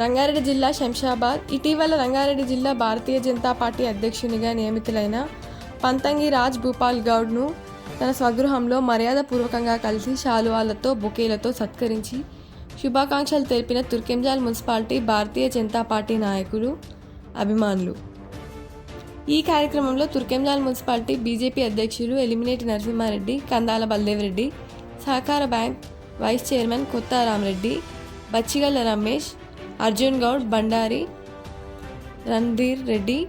రంగారెడ్డి జిల్లా శంషాబాద్. ఇటీవల రంగారెడ్డి జిల్లా భారతీయ జనతా పార్టీ అధ్యక్షునిగా నియమితులైన పంతంగి రాజ్ భూపాల్ గౌడ్ను తన స్వగృహంలో మర్యాదపూర్వకంగా కలిసి శాలువాలతో బొకేలతో సత్కరించి శుభాకాంక్షలు తెలిపిన తుర్కెంజాల్ మున్సిపాలిటీ భారతీయ జనతా పార్టీ నాయకులు అభిమానులు. ఈ కార్యక్రమంలో తుర్కెంజాల్ మున్సిపాలిటీ బీజేపీ అధ్యక్షులు ఎలిమినేటి నరసింహారెడ్డి కందాల బల్దేవరెడ్డి సహకార బ్యాంక్ వైస్ చైర్మన్ కొత్త రామరెడ్డి బచ్చిగల్ల రమేష్ అర్జున్ గౌడ్ బండారి రణధీర్ రెడ్డి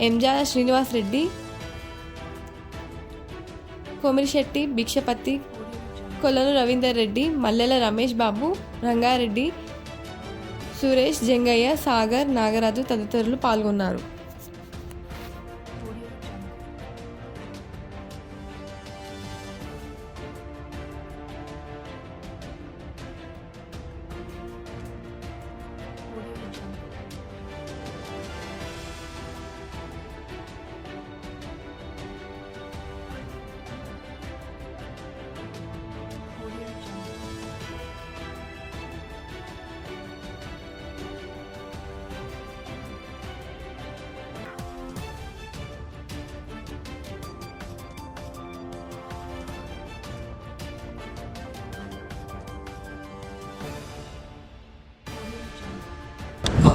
ఎంజాల శ్రీనివాస్ రెడ్డి కొమిరిశెట్టి భిక్షపతి కొలను రవీందర్ రెడ్డి మల్లెల రమేష్ బాబు రంగారెడ్డి సురేష్ జంగయ్య సాగర్ నాగరాజు తదితరులు పాల్గొన్నారు.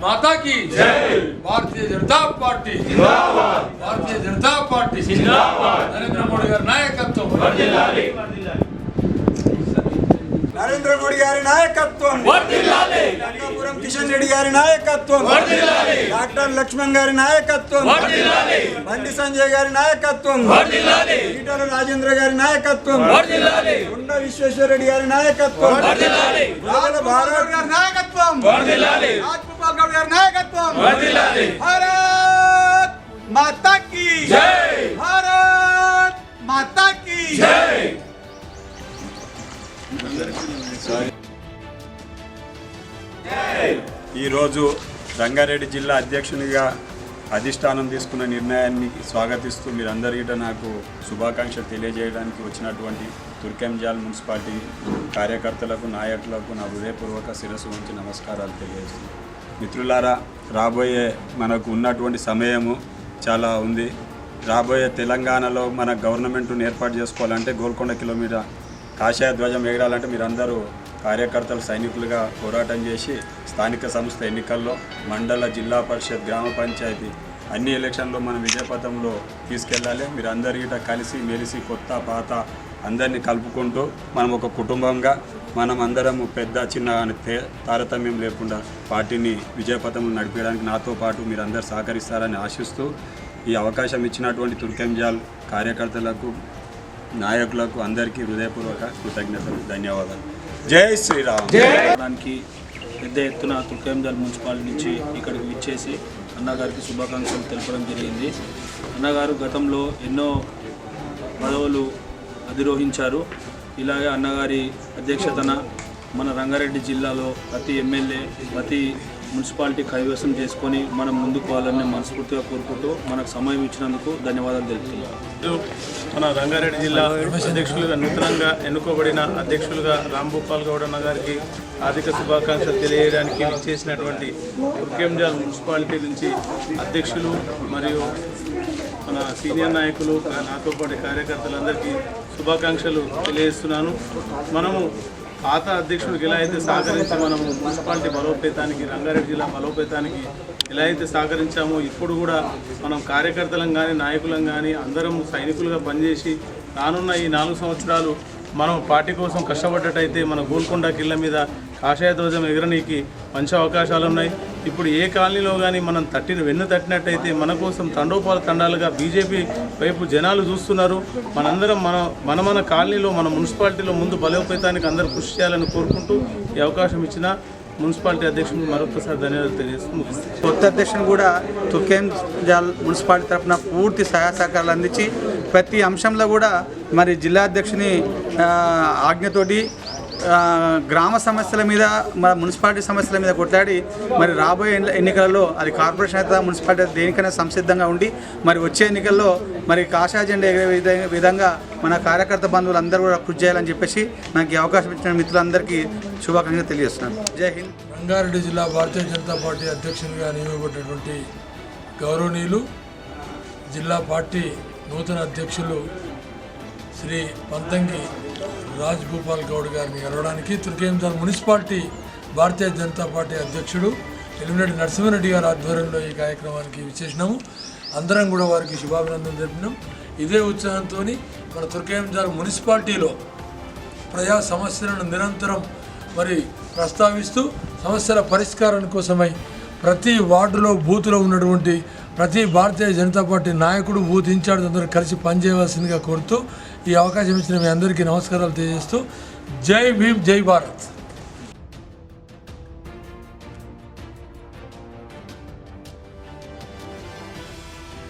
माता की जय भारतीय जनता पार्टी भारतीय जनता पार्टी నరేంద్ర మోడీ గారి నాయకత్వం నరేంద్ర మోడీ గారి నాయకత్వం రంగాపురం కిషన్ రెడ్డి గారి నాయకత్వం డాక్టర్ లక్ష్మణ్ గారి నాయకత్వం బండి సంజయ్ గారి నాయకత్వం ఈటల రాజేంద్ర గారి నాయకత్వం కొండ విశ్వేశ్వర రెడ్డి గారి నాయకత్వం రావుల భారత్ గారి నాయకత్వం రాజ్గోపాల్ గౌడ్ గారి నాయకత్వం. భారత్ మాతా కీ. భారత్ మాతా కీ. ఈరోజు రంగారెడ్డి జిల్లా అధ్యక్షునిగా అధిష్టానం తీసుకున్న నిర్ణయాన్ని స్వాగతిస్తూ మీరందరూ గిట్ట నాకు శుభాకాంక్షలు తెలియజేయడానికి వచ్చినటువంటి తుర్కెంజాల్ మున్సిపాలిటీ కార్యకర్తలకు నాయకులకు నా హృదయపూర్వక శిరస్సు వంచి నమస్కారాలు తెలియజేస్తున్నాను. మిత్రులారా రాబోయే మనకు ఉన్నటువంటి సమయము చాలా ఉంది. రాబోయే తెలంగాణలో మన గవర్నమెంట్ను ఏర్పాటు చేసుకోవాలంటే గోల్కొండ కిలోమీటర్ కాషాయ ధ్వజం ఎగరాలంటే మీరందరూ కార్యకర్తలు సైనికులుగా పోరాటం చేసి స్థానిక సంస్థ ఎన్నికల్లో మండల జిల్లా పరిషత్ గ్రామ పంచాయతీ అన్ని ఎలక్షన్లో మనం విజయపథంలో తీసుకెళ్ళాలి. మీరు అందరి కలిసి మెలిసి కొత్త పాత అందరినీ కలుపుకుంటూ మనం ఒక కుటుంబంగా మనం అందరం పెద్ద చిన్న తే- తారతమ్యం లేకుండా పార్టీని విజయపథంలో నడిపించడానికి నాతో పాటు మీరు అందరు సహకరిస్తారని ఆశిస్తూ ఈ అవకాశం ఇచ్చినటువంటి తుర్కెంజాల్ కార్యకర్తలకు నాయకులకు అందరికీ హృదయపూర్వక కృతజ్ఞతలు ధన్యవాదాలు. జై శ్రీరామ్! దానికి పెద్ద ఎత్తున తుర్కెంజాల్ మున్సిపాలిటీ నుంచి ఇక్కడికి విచ్చేసి అన్నగారికి శుభాకాంక్షలు తెలపడం జరిగింది. అన్నగారు గతంలో ఎన్నో పదవులు అధిరోహించారు ఇలాగే అన్నగారి అధ్యక్షతన మన రంగారెడ్డి జిల్లాలో ప్రతి ఎమ్మెల్యే ప్రతి మున్సిపాలిటీ కైవసం చేసుకొని మనం ముందుకు పోవాలని మనస్ఫూర్తిగా కోరుకుంటూ మనకు సమయం ఇచ్చినందుకు ధన్యవాదాలు తెలుపుతున్నాను మన రంగారెడ్డి జిల్లా అధ్యక్షులుగా నూతనంగా ఎన్నుకోబడిన అధ్యక్షులుగా రాంభూపాల్ గౌడ్ అన్న గారికి ఆర్థిక శుభాకాంక్షలు తెలియజేయడానికి చేసినటువంటి ముఖ్యంజాల్ మున్సిపాలిటీ నుంచి అధ్యక్షులు మరియు మన సీనియర్ నాయకులు నాతో పాటు కార్యకర్తలందరికీ శుభాకాంక్షలు తెలియజేస్తున్నాను. మనము పాత అధ్యక్షుడికి ఎలా అయితే సహకరించి మనము మున్సిపాలిటీ బలోపేతానికి రంగారెడ్డి జిల్లా బలోపేతానికి ఎలా అయితే సహకరించామో ఇప్పుడు కూడా మనం కార్యకర్తలం కానీ నాయకులం కానీ అందరం సైనికులుగా పనిచేసి రానున్న ఈ నాలుగు సంవత్సరాలు మనం పార్టీ కోసం కష్టపడ్డట్టయితే మన గోల్కొండ కిళ్ళ మీద కాషాయ ధ్వజం ఎగరనీకి మంచి అవకాశాలు ఉన్నాయి ఇప్పుడు ఏ కాలనీలో కానీ మనం తట్టిన వెన్ను తట్టినట్టయితే మన కోసం తండోపాల తండాలుగా బీజేపీ వైపు జనాలు చూస్తున్నారు. మనందరం మన మన మన కాలనీలో మన మున్సిపాలిటీలో ముందు బలోపేతానికి అందరూ కృషి చేయాలని కోరుకుంటూ ఈ అవకాశం ఇచ్చిన మున్సిపాలిటీ అధ్యక్షుడు మరొకసారి ధన్యవాదాలు తెలియజేస్తూ ముగిస్తాను కొత్త అధ్యక్షుని కూడా తుర్కేం జాల్ మున్సిపాలిటీ తరఫున పూర్తి సహాయ సహకారాలు అందించి ప్రతి అంశంలో కూడా మరి జిల్లా అధ్యక్షుని ఆజ్ఞతోటి గ్రామ సమస్యల మీద మన మున్సిపాలిటీ సమస్యల మీద కొట్లాడి మరి రాబోయే ఎన్నికలలో అది కార్పొరేషన్ అయితే మున్సిపాలిటీ దేనికైనా సంసిద్ధంగా ఉండి మరి వచ్చే ఎన్నికల్లో మరి కాషా జెండా ఎగిరే విధంగా మన కార్యకర్త బంధువులు అందరూ కూడా కృషి చేయాలని చెప్పేసి నాకు ఈ అవకాశం ఇచ్చిన మిత్రులందరికీ శుభాకాంక్షలు తెలియజేస్తున్నాను. జై హింద్. రంగారెడ్డి జిల్లా భారతీయ జనతా పార్టీ అధ్యక్షునిగా నియమింపబడినటువంటి గౌరవనీయులు జిల్లా పార్టీ నూతన అధ్యక్షులు శ్రీ పంతంగి రాజ్ గోపాల్ గౌడ్ గారిని కలవడానికి తుర్కేంజాన్ మున్సిపాలిటీ భారతీయ జనతా పార్టీ అధ్యక్షుడు ఎలిమినేటి నరసింహారెడ్డి గారి ఆధ్వర్యంలో ఈ కార్యక్రమానికి విచ్చేసినాము. అందరం కూడా వారికి శుభాభినందనలు తెలిపినాం. ఇదే ఉత్సాహంతో మన తుర్కేంజాల్ మున్సిపాలిటీలో ప్రజా సమస్యలను నిరంతరం మరి ప్రస్తావిస్తూ సమస్యల పరిష్కారం కోసమై ప్రతి వార్డులో బూత్లో ఉన్నటువంటి ప్రతి భారతీయ జనతా పార్టీ నాయకుడు బూత్ ఇన్ఛార్జ్ అందరూ కలిసి పనిచేయవలసిందిగా కోరుతూ ఈ అవకాశం ఇచ్చిన మీ అందరికీ నమస్కారాలు తెలియజేస్తూ జై భీమ్ జై భారత్.